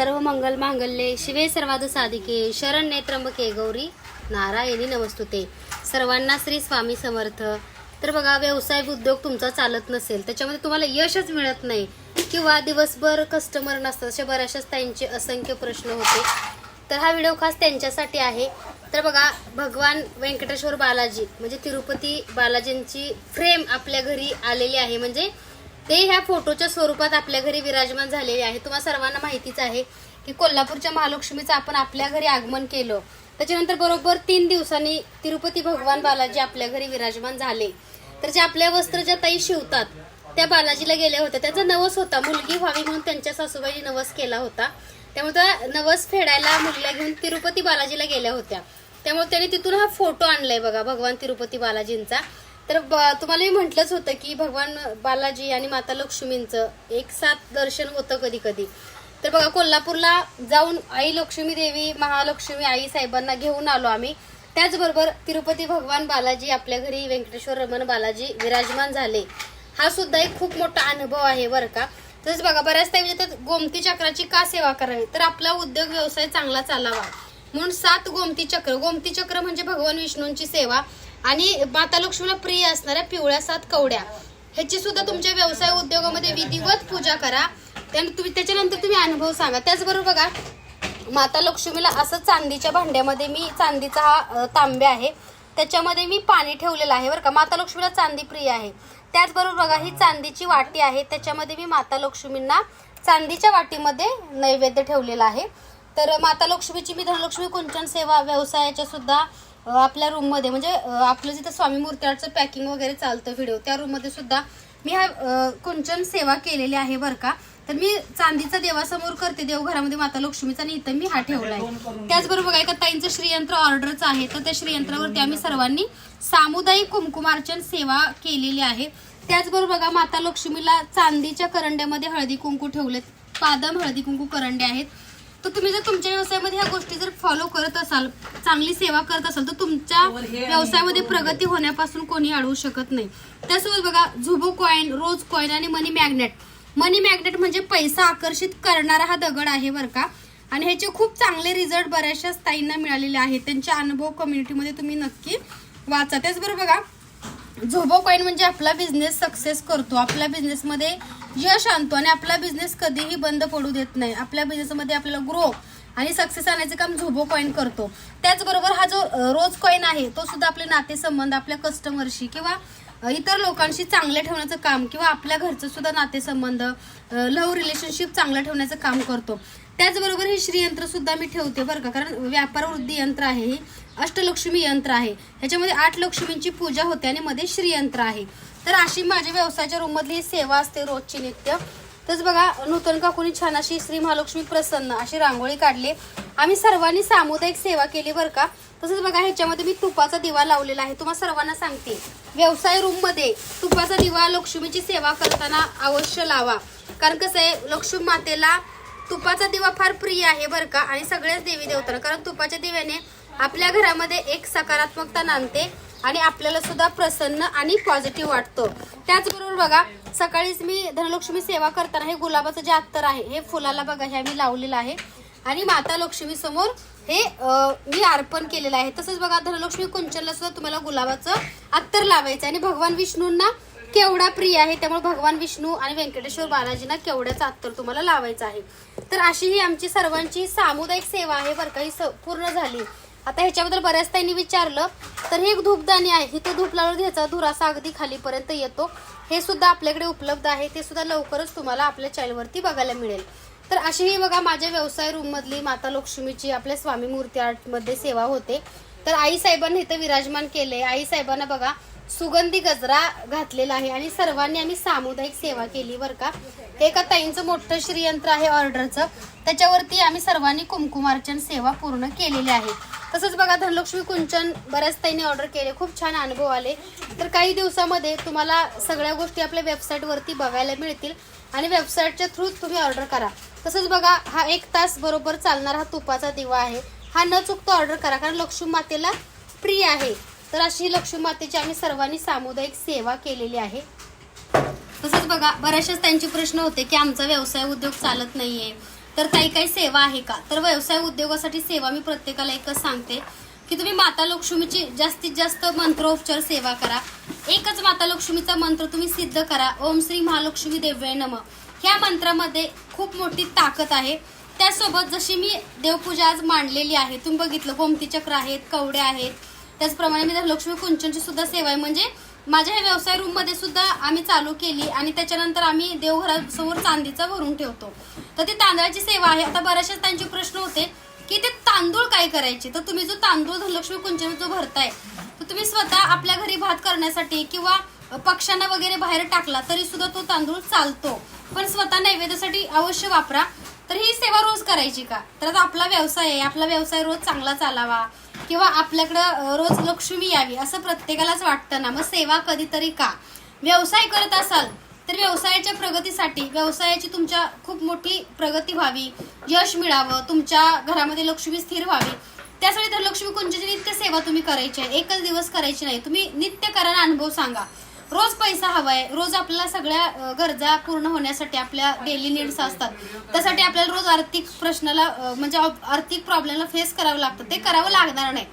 सर्व मंगल मांगल्ये शिवे सर्वाद साधिके शरण त्र्यंबके गौरी नारायणी नमस्तुते. सर्वांना श्री स्वामी समर्थ. तर बघा व्यवसाय उद्योग तुमचा चालत नसेल त्याच्यामध्ये तुम्हाला यशच मिळत नाही. किंवा दिवसभर कस्टमर नसतात अशा बऱ्याचशाच त्यांचे असंख्य प्रश्न होते. तर हा व्हिडिओ खास त्यांच्यासाठी आहे. तर बघा भगवान व्यंकटेश्वर बालाजी म्हणजे तिरुपती बालाजींची फ्रेम आपल्या घरी आलेली आहे. म्हणजे ते ह्या फोटोच्या स्वरूपात आपल्या घरी विराजमान झालेले आहे. तुम्हाला सर्वांना माहितीच आहे की कोल्हापूरच्या महालक्ष्मीचं आपण आपल्या घरी आगमन केलं. त्याच्यानंतर बरोबर तीन दिवसांनी तिरुपती भगवान बालाजी आपल्या घरी विराजमान झाले. तर जे आपल्या वस्त्र ज्या ताई शिवतात त्या बालाजीला गेल्या होत्या. त्यांचा नवस होता. मुलगी व्हावी म्हणून त्यांच्या सासूबाईने नवस केला होता. त्यामुळे त्या नवस फेडायला मुलीला घेऊन तिरुपती बालाजीला गेल्या होत्या. त्यामुळे त्यांनी तिथून हा फोटो आणलाय बघा भगवान तिरुपती बालाजींचा. तर ब- म्हटलंच होतं की भगवान बालाजी आणि माता लक्ष्मींचं एक साथ दर्शन होतं कधी कधी तर बघा कोल्हापूरला जाऊन आई लक्ष्मी देवी महालक्ष्मी आई साहेबांना घेऊन आलो आम्ही. त्याचबरोबर तिरुपती भगवान बालाजी आपल्या घरी व्यंकटेश्वर रमण बालाजी विराजमान झाले. हा सुद्धा एक खूप मोठा अनुभव आहे बरं का. तसंच बघा बऱ्याच टाइम येतात गोमती चक्राची का सेवा करावी? तर आपला उद्योग व्यवसाय चांगला चालावा. म्हणून सात गोमती चक्र. गोमती चक्र म्हणजे भगवान विष्णूंची सेवा. आणि माता लक्ष्मीला प्रिय असणाऱ्या पिवळ्या सात कवड्या. ह्याची सुद्धा तुमच्या व्यवसाय उद्योगामध्ये विधिवत पूजा करा. त्यानंतर तुम्ही त्याच्यानंतर तुम्ही अनुभव सांगा. त्याचबरोबर बघा माता लक्ष्मीला असं चांदीच्या भांड्यामध्ये मी चांदीचा हा तांब्या आहे. त्याच्यामध्ये मी पाणी ठेवलेलं आहे बरं का. माता लक्ष्मीला चांदी प्रिय आहे. त्याचबरोबर बघा ही चांदीची वाटी आहे. त्याच्यामध्ये मी माता लक्ष्मींना चांदीच्या वाटीमध्ये नैवेद्य ठेवलेला आहे. तर माता लक्ष्मीची मी धनलक्ष्मी कुंचन सेवा व्यवसायाच्या सुद्धा आपल्या रूममध्ये म्हणजे आपलं जिथं स्वामी मूर्त्याचं पॅकिंग वगैरे चालतं व्हिडिओ त्या रूममध्ये सुद्धा मी हा कुंचन सेवा केलेली आहे बरं का. तर मी चांदीचा देवासमोर करते देवघरामध्ये माता लक्ष्मीचा आणि इथं मी हा ठेवलाय. त्याचबरोबर बघा एका ताईंचं श्रीयंत्र ऑर्डरचं आहे. तर त्या श्रीयंत्रावरती आम्ही सर्वांनी सामुदायिक कुंकुमार्चन सेवा केलेली आहे. त्याचबरोबर बघा माता लक्ष्मीला चांदीच्या करंड्यामध्ये हळदी कुंकू ठेवलेत. पादम हळदी कुंकू करंडे आहेत. तर तुम्ही जर तुमच्या व्यवसायामध्ये ह्या गोष्टी जर फॉलो करत असाल चांगली सेवा करत असाल तर तुमच्या व्यवसायामध्ये प्रगती होण्यापासून कोणी अडवू शकत नाही. त्यासोबत बघा झुबो कॉईन रोज कॉईन आणि मनी मॅग्नेट मनी मॅग्नेट म्हणजे पैसा आकर्षित करणारा हा दगड आहे बरं का. आणि ह्याचे खूप चांगले रिझल्ट बऱ्याचशा ताईंना मिळालेले आहेत. त्यांचे अनुभव कम्युनिटीमध्ये तुम्ही नक्की वाचा. त्याचबरोबर बघा झोबो कॉईन म्हणजे आपला बिझनेस सक्सेस करतो. आपल्या बिझनेसमध्ये यश आणतो आणि आपला बिझनेस कधीही बंद पडू देत नाही. आपल्या बिझनेसमध्ये आपल्याला ग्रो आणि सक्सेस आणायचं काम झोबो कॉईन करतो. त्याचबरोबर हा जो रोज कॉईन आहे तो सुद्धा आपले नातेसंबंध आपल्या कस्टमरशी किंवा इतर लोकांशी चांगले ठेवण्याचं काम किंवा आपल्या घरचं सुद्धा नातेसंबंध लव्ह रिलेशनशिप चांगलं ठेवण्याचं काम करतो. त्याचबरोबर हे श्रीयंत्र सुद्धा मी ठेवते बरं का. कारण व्यापार वृद्धी यंत्र आहे हे. अष्टलक्ष्मी यंत्र आहे. ह्याच्यामध्ये आठ लक्ष्मींची पूजा होते आणि मध्ये श्रीयंत्र आहे. तर अशी माझ्या व्यवसायाच्या रूममधली ही सेवा असते रोजची नित्य. तसंच बघा नूतन काकूनी छान अशी श्री महालक्ष्मी प्रसन्न अशी रांगोळी काढली. आम्ही सर्वांनी सामुदायिक सेवा केली बरं का? तसंच बघा ह्याच्यामध्ये मी तुपाचा दिवा लावलेला आहे. तुम्हाला सर्वांना सांगते. व्यवसाय रूममध्ये तुपाचा दिवा लक्ष्मीची सेवा करताना अवश्य लावा. कारण कसं आहे लक्ष्मी मातेला तुपाचा दिवा फार प्रिय आहे बरं का? आणि सगळ्याच देवी देवतांना. कारण तुपाच्या दिव्याने आपल्या घरामध्ये एक सकारात्मकता नांदते. आणि आपल्याला सुद्धा प्रसन्न आणि पॉझिटिव्ह वाटतो. त्याचबरोबर बघा सकाळीच मी धनलक्ष्मी सेवा करताना हे गुलाबाचं जे अत्तर आहे हे फुलाला बघा हे मी लावलेलं आहे. आणि माता लक्ष्मी समोर हे मी अर्पण केलेलं आहे. तसंच बघा धनलक्ष्मी कुंचनला सुद्धा तुम्हाला गुलाबाचं अत्तर लावायचं आणि भगवान विष्णूंना केवढा प्रिय आहे त्यामुळे भगवान विष्णू आणि व्यंकटेश्वर बालाजींना केवढ्याचा अत्तर तुम्हाला लावायचं आहे. तर अशी ही आमची सर्वांची सामुदायिक सेवा आहे बरं काही पूर्ण झाली. आता ह्याच्याबद्दल बऱ्याच त्यांनी विचारलं तर हे एक धूपदाणी आहे इथं धूप लावून घ्यायचा धुरासा अगदी खालीपर्यंत येतो. हे सुद्धा आपल्याकडे उपलब्ध आहे ते सुद्धा लवकरच तुम्हाला आपल्या चॅनलवरती बघायला मिळेल. तर अशी ही बघा माझ्या व्यवसाय रूममधली माता लक्ष्मीची आपल्या स्वामी मूर्ती आर्टमध्ये सेवा होते. तर आई साहेबांनी इथं विराजमान केले आई साहेबांना बघा सुगंधी गजरा घातलेला आहे आणि सर्वांनी आम्ही सामुदायिक सेवा केली बरं का. हे एका ताईंचं मोठं श्रीयंत्र आहे ऑर्डरचं. त्याच्यावरती आम्ही सर्वांनी कुमकुमार्चन सेवा पूर्ण केलेली आहे. तसंच बघा धनलक्ष्मी कुंचन बऱ्याच ताईंनी ऑर्डर केले. खूप छान अनुभव आले. तर काही दिवसामध्ये तुम्हाला सगळ्या गोष्टी आपल्या वेबसाईटवरती बघायला मिळतील आणि वेबसाईटच्या थ्रू तुम्ही ऑर्डर करा. तसंच बघा हा एक तास बरोबर चालणारा हा तुपाचा दिवा आहे. हा न चुकता ऑर्डर करा कारण लक्ष्मी मातेला प्रिय आहे. तर अशी लक्ष्मी मातेची आम्ही सर्वांनी सामुदायिक सेवा केलेली आहे. तसंच बघा बऱ्याचशाच त्यांचे प्रश्न होते की आमचा व्यवसाय उद्योग चालत नाहीये. तर काही काही सेवा आहे का? तर व्यवसाय उद्योगासाठी सेवा मी प्रत्येकाला एकच सांगते की तुम्ही माता लक्ष्मीची जास्तीत जास्त मंत्रोपचार सेवा करा. एकच माता लक्ष्मीचा मंत्र तुम्ही सिद्ध करा. ओम श्री महालक्ष्मी देव्य नम. ह्या मंत्रामध्ये खूप मोठी ताकद आहे. त्यासोबत जशी मी देवपूजा आज मांडलेली आहे तुम्ही बघितलं गोमती चक्र आहेत कवडे आहेत त्याचप्रमाणे मी लक्ष्मी कुंचनची सुद्धा सेवा आहे. म्हणजे माझ्या ह्या व्यवसाय रूममध्ये सुद्धा आम्ही चालू केली आणि त्याच्यानंतर आम्ही देवघरासमोर चांदीचा भरून ठेवतो. तर ती तांदळाची सेवा आहे. आता बऱ्याचशा त्यांचे प्रश्न होते की ते तांदूळ काय करायचे? तर तुम्ही जो तांदूळ धनलक्ष्मी कुंचन जो भरताय तर तुम्ही स्वतः आपल्या घरी भात करण्यासाठी किंवा पक्ष्यांना वगैरे बाहेर टाकला तरी सुद्धा तो तांदूळ चालतो. पण स्वतः नैवेद्यासाठी अवश्य वापरा. तर ही सेवा रोज करायची का? तर आता आपला व्यवसाय आहे. आपला व्यवसाय रोज चांगला चालावा. किंवा आपल्याकडं रोज लक्ष्मी यावी असं प्रत्येकालाच वाटतं ना. मग सेवा कधीतरी का? व्यवसाय करत असाल तर व्यवसायाच्या प्रगतीसाठी व्यवसायाची तुमच्या खूप मोठी प्रगती व्हावी यश मिळावं तुमच्या घरामध्ये लक्ष्मी स्थिर व्हावी. त्यासाठी तर लक्ष्मी कुंजची नित्य सेवा तुम्ही करायची आहे? एकच दिवस करायची नाही. तुम्ही नित्य करा अनुभव सांगा. रोज पैसा हवाय रोज आपल्याला सगळ्या गरजा पूर्ण होण्यासाठी आपल्या डेली नीड्स असतात. त्यासाठी आपल्याला रोज आर्थिक प्रश्नाला म्हणजे आर्थिक प्रॉब्लेमला फेस करावं लागतं. ते करावं लागणार नाही.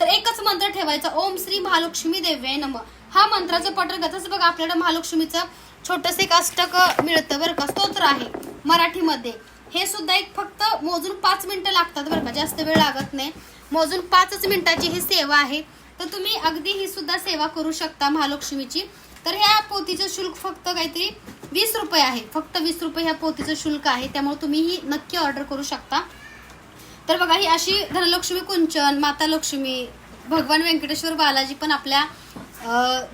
तर एकच मंत्र ठेवायचा ओम श्री महालक्ष्मी देव्य नम. हा मंत्राचं पठण करताच बघा आपल्याला महालक्ष्मीचं छोटस एक अष्टक मिळतं बरं का. स्तोत्र आहे मराठीमध्ये. हे सुद्धा एक फक्त मोजून पाच मिनिटं लागतात बरं का. जास्त वेळ लागत नाही. मोजून पाचच मिनिटाची ही सेवा आहे. तर तुम्ही अगदी ही सुद्धा सेवा करू शकता महालक्ष्मीची. तर ह्या पोतीचं शुल्क फक्त काहीतरी वीस रुपये आहे. फक्त वीस रुपये ह्या पोतीचं शुल्क आहे. त्यामुळे तुम्ही ही नक्की ऑर्डर करू शकता. तर बघा ही अशी धनलक्ष्मी कुंचन माता लक्ष्मी भगवान व्यंकटेश्वर बालाजी पण आपल्या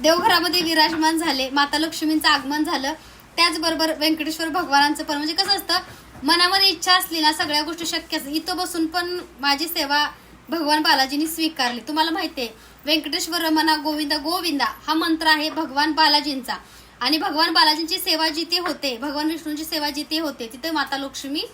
देवघरामध्ये विराजमान झाले. माता लक्ष्मींचं आगमन झालं. त्याचबरोबर व्यंकटेश्वर भगवानांचं पण. म्हणजे कसं असतं मनामध्ये इच्छा असली ना सगळ्या गोष्टी शक्य असतात. इथं बसून पण माझी सेवा भगवान बालाजींनी स्वीकारली. तुम्हाला माहिती आहे व्यंकटेश्वर रमणा गोविंदा गोविंदा हा मंत्र आहे भगवान बालाजींचा. आणि भगवान बालाजींची सेवा जिथे होते भगवान विष्णूंची सेवा जिथे होते तिथे माता लक्ष्मी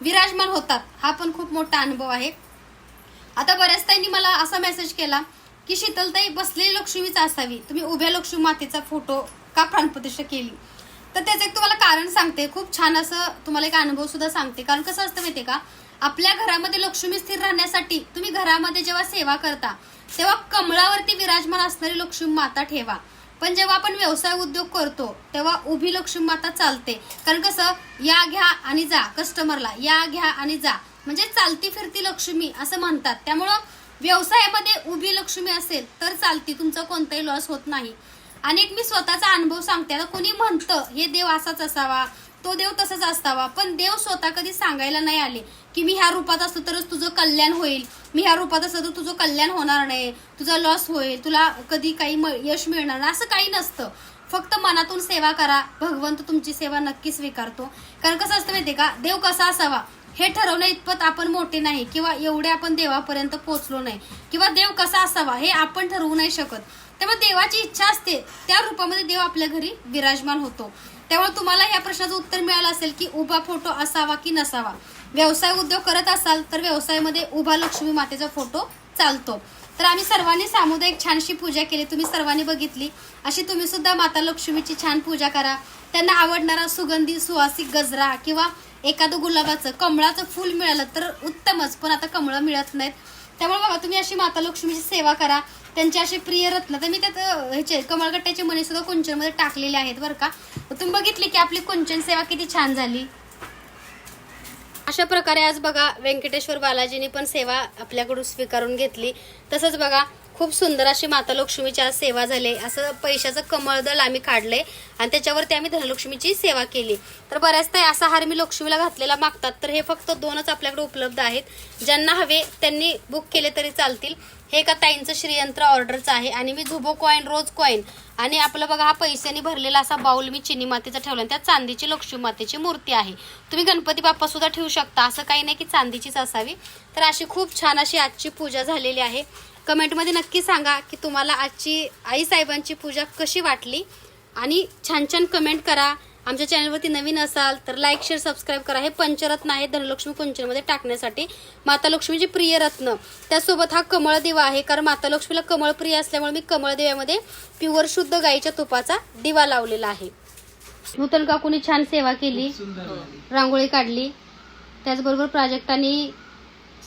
विराजमान होतात. हा पण खूप मोठा अनुभव आहे. आता बऱ्याच ताईंनी मला असा मेसेज केला की शीतलताई बसलेली लक्ष्मीच असावी. तुम्ही उभ्या लक्ष्मी मातेचा फोटो का प्राणप्रतिष्ठा केली? तर त्याचं एक तुम्हाला कारण सांगते. खूप छान असं तुम्हाला एक अनुभव सुद्धा सांगते. कारण कसं असतं माहितीये का? आपल्या घरामध्ये लक्ष्मी स्थिर राहण्यासाठी तुम्ही घरामध्ये जेव्हा सेवा करता तेव्हा कमळावरती विराजमान असणारी लक्ष्मी माता ठेवा. पण जेव्हा आपण व्यवसाय उद्योग करतो तेव्हा उभी लक्ष्मी माता चालते. कारण कसं? या घ्या आणि जा. कस्टमरला या घ्या आणि जा. म्हणजे चालती फिरती लक्ष्मी असं म्हणतात. त्यामुळं व्यवसायामध्ये उभी लक्ष्मी असेल तर चालती. तुमचा कोणताही लॉस होत नाही. आणि एक मी स्वतःचा अनुभव सांगते. आता कोणी म्हणतं हे देव असाच असावा तो देव तसाच असावा. पण देव स्वतः कधी सांगायला नाही आले. की मी ह्या रूपात असतो तरच तुझं कल्याण होईल. मी ह्या रूपात असतो तर तुझं कल्याण होणार नाही. तुझा लॉस होईल. तुला कधी काही म- यश मिळणार नाही. असं काही नसतं. फक्त मनातून सेवा करा. भगवंत तुमची सेवा नक्की स्वीकारतो. कारण कसं असतं माहितीये का? देव कसा असावा? हे ठरवण्या इतपत आपण मोठे नाही किंवा एवढे आपण देवापर्यंत पोहोचलो नाही. किंवा देव कसा असावा हे आपण ठरवू नाही शकत. त्यामुळे देवाची इच्छा असते. त्या रूपामध्ये देव आपल्या घरी विराजमान होतो. त्यामुळे तुम्हाला या प्रश्नाचं उत्तर मिळालं असेल की उभा फोटो असावा की नसावा? व्यवसाय उद्योग करत असाल तर व्यवसायामध्ये उभा लक्ष्मी मातेचा फोटो चालतो. तर आम्ही सर्वांनी सामुदायिक छानशी पूजा केली. तुम्ही सर्वांनी बघितली. अशी तुम्ही सुद्धा माता लक्ष्मीची छान पूजा करा. त्यांना आवडणारा सुगंधी सुवासिक गजरा किंवा एखादं गुलाबाचं कमळाचं फूल मिळालं तर उत्तमच. पण आता कमळं मिळत नाहीत. त्यामुळे बाबा तुम्ही अशी माता लक्ष्मीची सेवा करा. त्यांचे असे प्रिय रत्न. तर मी त्यात ह्याचे कमळगट्ट्याचे मणी सुद्धा कुंचनमध्ये टाकलेले आहेत बरं का. तर तुम्ही बघितली की आपली कुंचन सेवा किती छान झाली. अशा प्रकारे आज बघा व्यंकटेश्वर बालाजीने पण सेवा आपल्याकडून स्वीकारून घेतली. तसंच बघा खूप सुंदर अशी माता लक्ष्मीची आज सेवा झाली असं पैशाचं कमळदल आम्ही काढलंय आणि त्याच्यावरती आम्ही धनलक्ष्मीची सेवा केली. तर बऱ्याचदा असा हार मी लक्ष्मीला घातलेला मागतात. तर हे फक्त दोनच आपल्याकडे उपलब्ध आहेत. ज्यांना हवे त्यांनी बुक केले तरी चालतील. हे एका ताईंचं श्रीयंत्र ऑर्डरचं आहे आणि मी झुबो कॉईन रोज कॉईन आणि आपलं बघा हा पैशाने भरलेला असा बाऊल मी चिनी मातीचा ठेवला आणि त्यात चांदीची लक्ष्मी मातेची मूर्ती आहे. तुम्ही गणपती बाप्पा सुद्धा ठेवू शकता. असं काही नाही की चांदीचीच असावी. तर अशी खूप छान अशी आजची पूजा झालेली आहे. कमेंटमध्ये नक्की सांगा की तुम्हाला आजची आई साहेबांची पूजा कशी वाटली. आणि छान छान कमेंट करा. आमच्या चॅनलवरती नवीन असाल तर लाईक शेअर सबस्क्राईब करा. हे पंचरत्न आहे धनलक्ष्मी कुंचनमध्ये टाकण्यासाठी. माता लक्ष्मीची प्रिय रत्न. त्यासोबत हा कमळ दिवा आहे. कारण माता लक्ष्मीला कमळ प्रिय असल्यामुळे मी कमळदिव्यामध्ये प्युअर शुद्ध गाईच्या तुपाचा दिवा लावलेला आहे. नूतन काकूनी छान सेवा केली? रांगोळी काढली. त्याचबरोबर प्राजक्तानी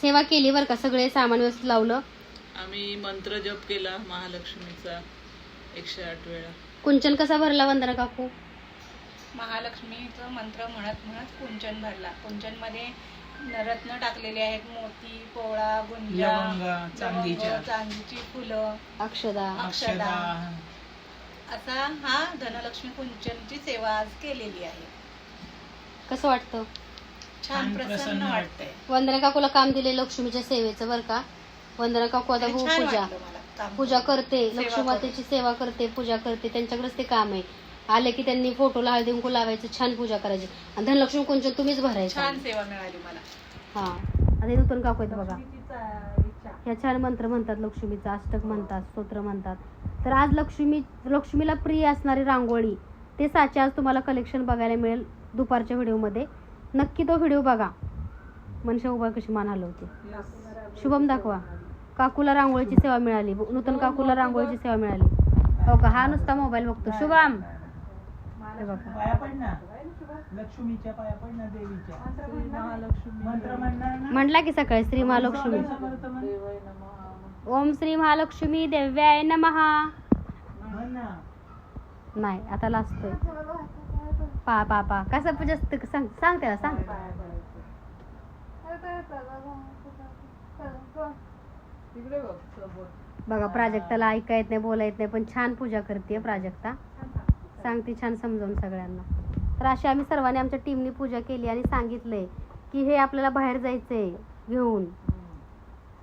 सेवा केली बरं का? सगळे सामान व्यवस्थित लावलं. आम्ही मंत्र जप केला महालक्ष्मीचा एकशे आठ वेळा. कुंचन कसा भरला वंदना काकू? महालक्ष्मीचं मंत्र म्हणत म्हणत कुंचन भरला. कुंचनमध्ये रत्न टाकलेले आहेत मोती पोळा गुंजा लवंगा, चांदीच्या. लवंग, चांदीची फुलं अक्षदा. अक्षदा. असा हा धनलक्ष्मी कुंचनची सेवा आज केलेली आहे. कसं वाटतं? छान छान प्रसन्न प्रसन्न वाटतंय. वंदना काकूला काम दिले लक्ष्मीच्या सेवेचं बरं का? वंदना काकू आता आणि हो पूजा. पूजा. करते. सेवा लक्ष्मी करून. मातेची सेवा करते पूजा करते. त्यांच्याकडेच ते काम आहे. आले की त्यांनी फोटोला हळदी कुंकू लावायचं छान पूजा करायची. आणि धनलक्ष्मी कुंचन तुम्हीच भरायचं. छान सेवा मिळाली मला. हा. आता हे नूतन काकू आहेत बघा. ह्या छान मंत्र म्हणतात लक्ष्मीचा अष्टक म्हणतात स्तोत्र म्हणतात. तर आज लक्ष्मी लक्ष्मीला प्रिय असणारी रांगोळी ते साचे आज तुम्हाला कलेक्शन बघायला मिळेल दुपारच्या व्हिडिओमध्ये. नक्की तो व्हिडिओ बघा. मनशा उभा कशी मान हलवते. शुभम दाखवा. काकूला रांगोळीची सेवा मिळाली. नूतन काकूला रांगोळीची सेवा मिळाली. हो का? हा नुसता मोबाईल बघतो. शुभम. म्हटला की सकाळी श्री महालक्ष्मी. ओम श्री महालक्ष्मी देव्याय नमहा नाही आता लाजतोय पा पा पा. कसं पूजा का? सांग सांग त्याला सांग. बघा प्राजक्ताला ऐका येत नाही बोला येत नाही पण छान पूजा करते प्राजक्ता. सांगते. छान समजावून सगळ्यांना. तर अशी आम्ही सर्वांनी आमच्या टीमनी पूजा केली आणि सांगितलंय की हे आपल्याला बाहेर जायचंय घेऊन.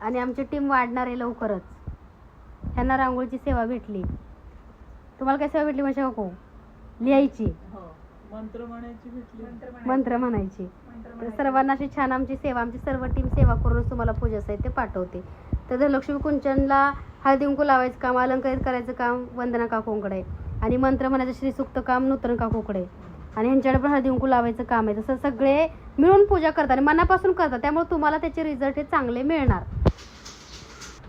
आणि आमची टीम वाढणार आहे लवकरच. ह्यांना रांगोळीची सेवा भेटली. तुम्हाला काय सेवा भेटली म्हणजे काकू लिहायची. हो. मंत्र म्हणायची भेटली. मंत्र म्हणायची. तर सर्वांना अशी छान आमची सेवा आमची सर्व टीम सेवा करूनच तुम्हाला पूजा साहित्य पाठवते. तर धनलक्ष्मी कुंचनला हळदी कुंकू लावायचं काम अलंकारित करायचं काम वंदना काकूंकडे आणि मंत्र म्हणायचं श्रीसुक्त काम नूतन काकूकडे आणि ह्यांच्याकडे पण हळदी कुंकू लावायचं काम आहे. तसं सगळे मिळून पूजा करतात आणि मनापासून करतात. त्यामुळे तुम्हाला त्याचे रिझल्ट हे चांगले मिळणार.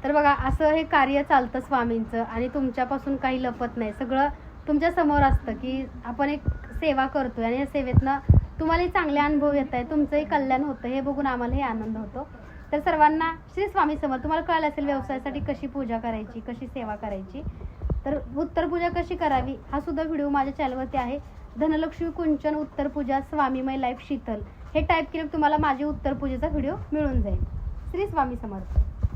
तर बघा असं हे कार्य चालतं स्वामींचं आणि तुमच्यापासून काही लपत नाही. सगळं तुमच्यासमोर असतं की आपण एक सेवा करतोय आणि या सेवेतनं तुम्हालाही चांगले अनुभव येत आहे तुमचंही कल्याण होतं. हे बघून आम्हालाही आनंद होतो. तर सर्वांना श्री स्वामी समोर तुम्हाला कळलं असेल व्यवसायासाठी कशी पूजा करायची कशी सेवा करायची? तर उत्तर पूजा कशी करावी हा सुद्धा व्हिडिओ माझ्या चॅनलवरती आहे. धनलक्ष्मी कुंचन उत्तर पूजा स्वामीमय लाईफ शीतल. हे टाईप केलं तुम्हाला माझे उत्तर पूजेचा व्हिडिओ मिळून जाईल. श्री स्वामी समर्थ.